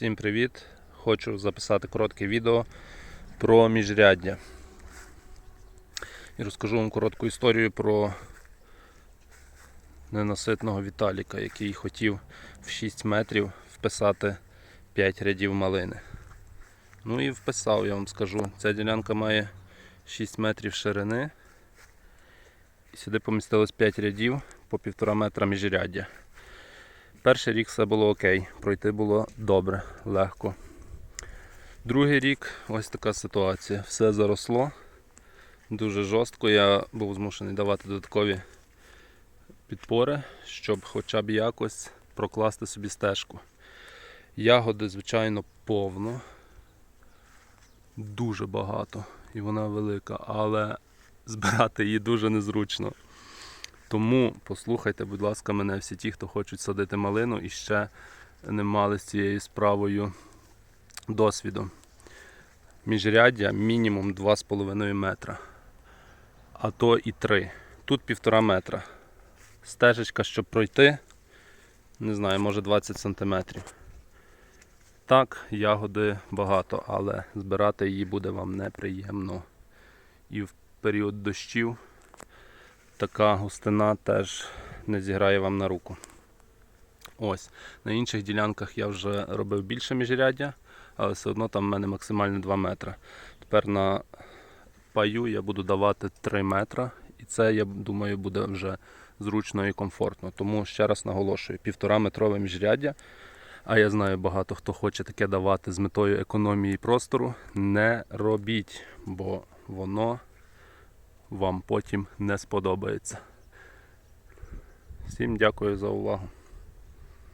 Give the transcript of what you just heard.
Всім привіт! Хочу записати коротке відео про міжряддя. І розкажу вам коротку історію про ненаситного Віталіка, який хотів в 6 метрів вписати 5 рядів малини. Ну і вписав, я вам скажу. Ця ділянка має 6 метрів ширини. І сюди помістилось 5 рядів по 1,5 метра міжряддя. Перший рік все було окей, пройти було добре, легко. Другий рік ось така ситуація. Все заросло дуже жорстко. Я був змушений давати додаткові підпори, щоб хоча б якось прокласти собі стежку. Ягоди, звичайно, повно, дуже багато і вона велика, але збирати її дуже незручно. Тому послухайте, будь ласка, мене всі ті, хто хочуть садити малину і ще не мали з цією справою досвіду. Міжряддя мінімум 2,5 метра, а то і 3. Тут 1,5 метра. Стежечка, щоб пройти, не знаю, може 20 сантиметрів. Так, ягоди багато, але збирати її буде вам неприємно. І в період дощів така густина теж не зіграє вам на руку. Ось. На інших ділянках я вже робив більше міжряддя, але все одно там в мене максимально 2 метри. Тепер на паю я буду давати 3 метра, і це, я думаю, буде вже зручно і комфортно. Тому ще раз наголошую, півтора метрове міжряддя. А я знаю, багато хто хоче таке давати з метою економії простору. Не робіть, бо воно вам потім не сподобається. Всім дякую за увагу.